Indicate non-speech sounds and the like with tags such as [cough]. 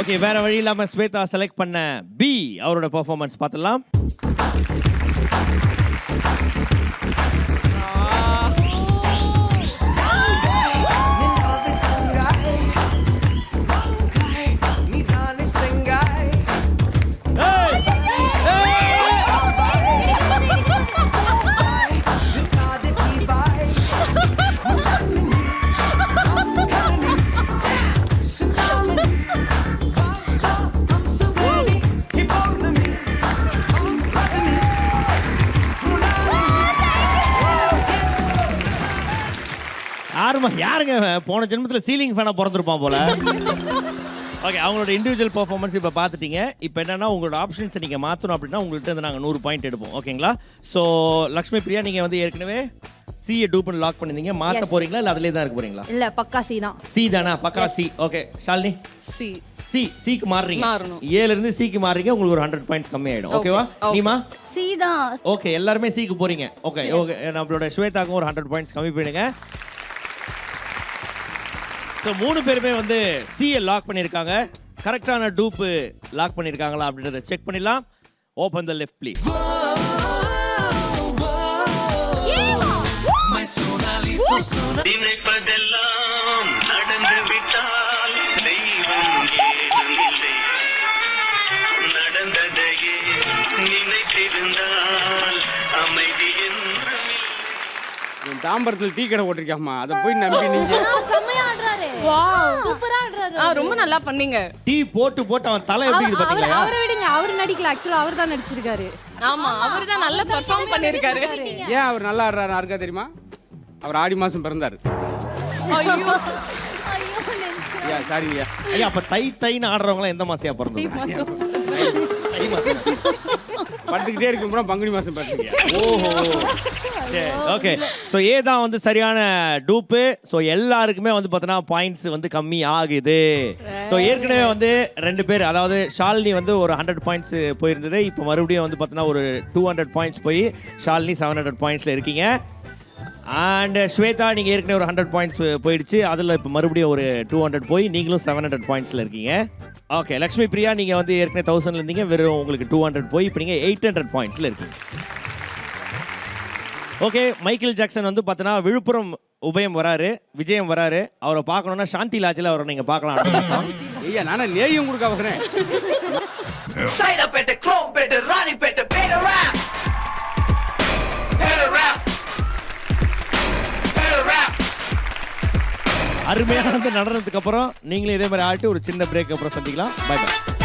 Okay வேற வழி இல்லாம ஸ்வேதா செலக்ட் பண்ண பி அவரோட பெர்ஃபார்மன்ஸ் பார்த்துடலாம். யாருமா யாருங்க இவன்? போன ஜென்மத்தில் சீலிங் ஃபேனாக பிறந்திருப்பான் போல. [laughs] ஓகே அவங்களோட இண்டிவிஜுவல் பர்ஃபார்மன்ஸ் இப்போ பார்த்துட்டீங்க. இப்போ என்னன்னா உங்களோட ஆப்ஷன்ஸை நீங்கள் மாற்றணும் அப்படின்னா உங்கள்கிட்ட இருந்து நாங்கள் நூறு பாயிண்ட் எடுப்போம். ஓகேங்களா ஸோ லக்ஷ்மி பிரியா நீங்கள் வந்து ஏற்கனவே சிஏ டூப்னு லாக் பண்ணிருந்தீங்க. மாற்ற Yes. போறீங்களா? இல்லை அதிலே தான் இருக்க போறீங்களா? இல்ல பக்கா சி தான். சி தானா? பக்கா C okay Shalini? C C சிக்கு மாறுறீங்க. மாறணும். ஏல இருந்து சிக்கு மாறுறீங்க உங்களுக்கு ஒரு ஹண்ட்ரட் பாயிண்ட்ஸ் கம்மி ஆயிடும் ஓகேவா okay. நீமா? சி தான். ஓகே எல்லாருமே சிக்கு போறீங்க. ஓகே ஓகே நம்மளோட ஸ்வேதாக்கும் ஒரு ஹண்ட்ரட் பாயிண்ட்ஸ் கம்மி பண்ணிடுங்க. ஸோ மூணு பேருமே வந்து சியை லாக் பண்ணியிருக்காங்க. கரெக்டான டூப்பு லாக் பண்ணியிருக்காங்களா அப்படின்றத செக் பண்ணிடலாம். ஓப்பன் த லெஃப்ட் ப்ளீஸ் நினைப்பதெல்லாம் தாம்பரத்தில் டீ கடை ஓட்டிருக்காமா அதை போய் நம்பி நீங்க செம்மையா ஆடுறாரு. வாவ் சூப்பரா ஆடுறாரு ஆ ரொம்ப நல்லா பண்ணீங்க. டீ போட்டு போட்டு அவன் தலை எப்படி அவர் அவர் விடுங்க அவர் நடிக்கல. ஆக்சுவலா அவர் தான் நடிச்சிருக்காரு. ஆமா அவர் தான் நல்லா பெர்ஃபார்ம் பண்ணிருக்காரு. ஏன் அவர் நல்லா ஆடுறாரு? யாருக்கா தெரியுமா? அவர் ஆடி மாசம் பிறந்தாரு. ஐயோ. ஐயா சாரிங்கய்யா ஐயா அப்ப தை தைன்னு ஆடுறவங்களாம் எந்த மாசையா பிறந்தது தை மாசம். படுத்துக்கிட்டே இருக்கும் கூட பங்குனி மாசம் பிறந்தீங்க ஓஹோ. சரி ஓகே ஸோ ஏ தான் வந்து சரியான டூப்பு ஸோ எல்லாருக்குமே வந்து பார்த்தோன்னா பாயிண்ட்ஸ் வந்து கம்மி ஆகுது. ஸோ ஏற்கனவே வந்து ரெண்டு பேர் அதாவது ஷாலினி வந்து ஒரு ஹண்ட்ரட் பாயிண்ட்ஸ் போயிருந்தது. இப்போ மறுபடியும் வந்து பார்த்தோன்னா ஒரு டூ ஹண்ட்ரட் பாயிண்ட்ஸ் போய் ஷாலினி செவன் ஹண்ட்ரட் பாயிண்ட்ஸில் இருக்கீங்க. அண்ட் ஸ்வேதா நீங்கள் ஏற்கனவே ஒரு ஹண்ட்ரட் பாயிண்ட்ஸ் போயிடுச்சு. அதில் இப்போ மறுபடியும் ஒரு டூ ஹண்ட்ரட் போய் நீங்களும் செவன் ஹண்ட்ரட் பாயிண்ட்ஸில் இருக்கீங்க. ஓகே லக்ஷ்மி பிரியா நீங்கள் வந்து ஏற்கனவே தௌசண்ட்ல இருந்தீங்க. வெறும் உங்களுக்கு டூ ஹண்ட்ரட் போய் இப்போ நீங்கள் எயிட் ஹண்ட்ரட் பாயிண்ட்ஸில் இருக்கீங்க. ஓகே மைக்கேல் ஜாக்சன் வந்து பார்த்தோன்னா விழுப்புரம் உபயம் வராரு விஜயம் வராரு. அவரை பார்க்கணுன்னா சாந்தி லாட்ஜில் அவரை நீங்கள் பார்க்கலாம். ஐயா நானே நேயும் கொடுக்க வரேன் அருமையான நடனத்துக்கு அப்புறம் நீங்களும் இதே மாதிரி ஆட்டு ஒரு சின்ன பிரேக் அப்புறம் சந்திக்கலாம். By by